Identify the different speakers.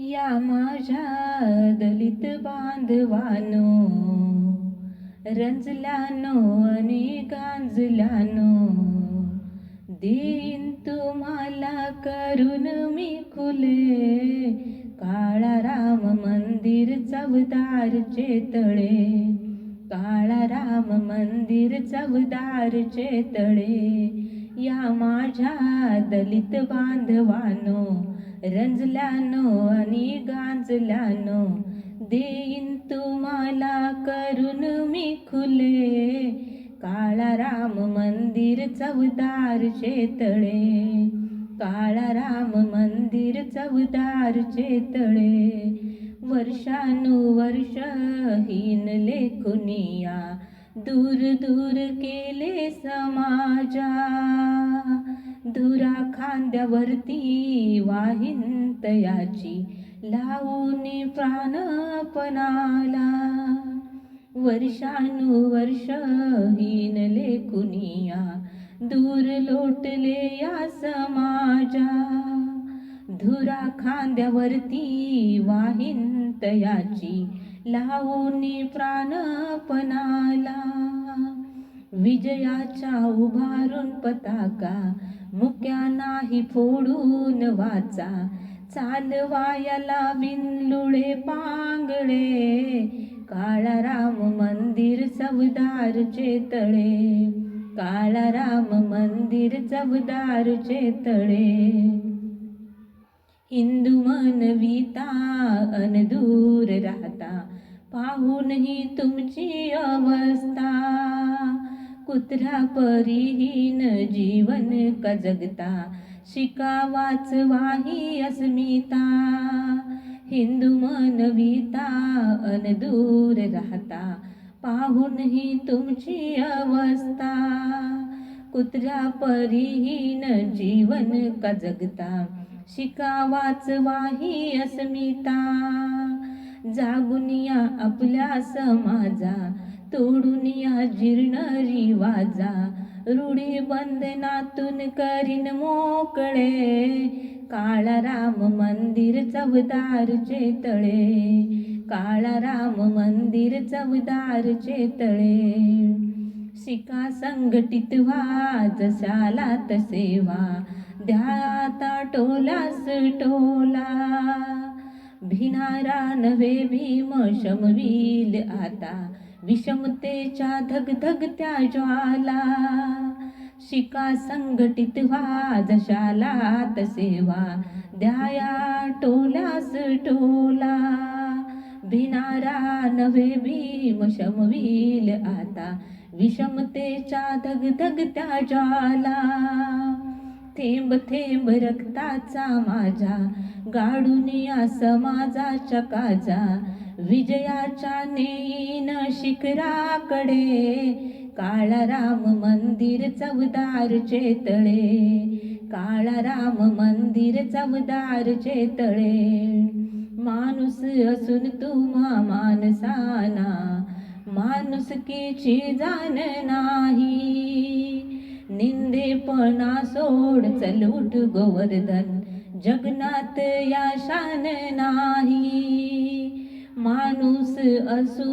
Speaker 1: या माझ्या दलित बांधवानो रंजल्यानो आणि गांजल्यानो देईन तुम्हाला करून मी खुले काळा राम मंदिर चवदारचे तळे काळा राम मंदिर चवदारचे तळे या माझ्या दलित बांधवानो रंजल्यानो आणि गांजल्यानो देईन तुम्हाला करून मी खुले. काळा राम मंदिर चवदार तळे काळा राम मंदिर चवदार तळे वर्षानुवर्ष हीन लेखुनिया दूर दूर केले समाजा. धुरा खांद्यावरती वाहिंतयाची लावून प्राणपणाला वर्षानुवर्ष हिनले कुनिया दूर लोटले या समाजा. धुरा खांद्यावरती वाहिंतयाची तयाची लावूनी प्राणपणाला. विजयाच्या उभारून पताका मुक्या नाही फोडून वाचा. चालवायला बिनलुळे पांगळे काळाराम मंदिर चवदारचे तळे. काळाराम मंदिर चवदारचे तळे. हिंदू मनविता अन दूर राहता. पाहूनही तुमची अवस्था. कुत्रा परिहीन जीवन का जगता शिका वाचवाही अस्मिता. हिंदू मनविता अन दूर राहता. पाहूनही तुमची अवस्था. कुत्रा परिहीन जीवन का जगता शिका वाचवाही अस्मिता. जागून या आपल्या समाजा तोडून या जीर्ण रिवाजा. रूढी बंधनातून करीन मोकळे काळा राम मंदिर चवदारचे तळे. काळा राम मंदिर चवदारचे तळे. शिका संघटित व्हा जशाला तसेवा ध्याता टोलास टोला. भिनारा नवे भीम शमवील आता. विषमतेच्या धगधगत्या ज्वाला. शिका संघटित व्हा जशाला तसेवा ध्याया द्याया टोलास टोला. भिनारा नवे भीम शमवील आता. विषमतेच्या धगधगत्या ज्वाला. थेंब थेंब रक्ताचा माझा गाडून या समाजाच्या काजा. विजयाच्या नेईन शिखराकडे काळा राम मंदिर चवदार तळे. काळा राम मंदिर चवदार तळे. माणूस असून तुम्हा माणसाना माणुसकीची जाण नाही. निंदेपणा सोड चलूट गोवर्धन. जगनात या शान नाही. माणूस असू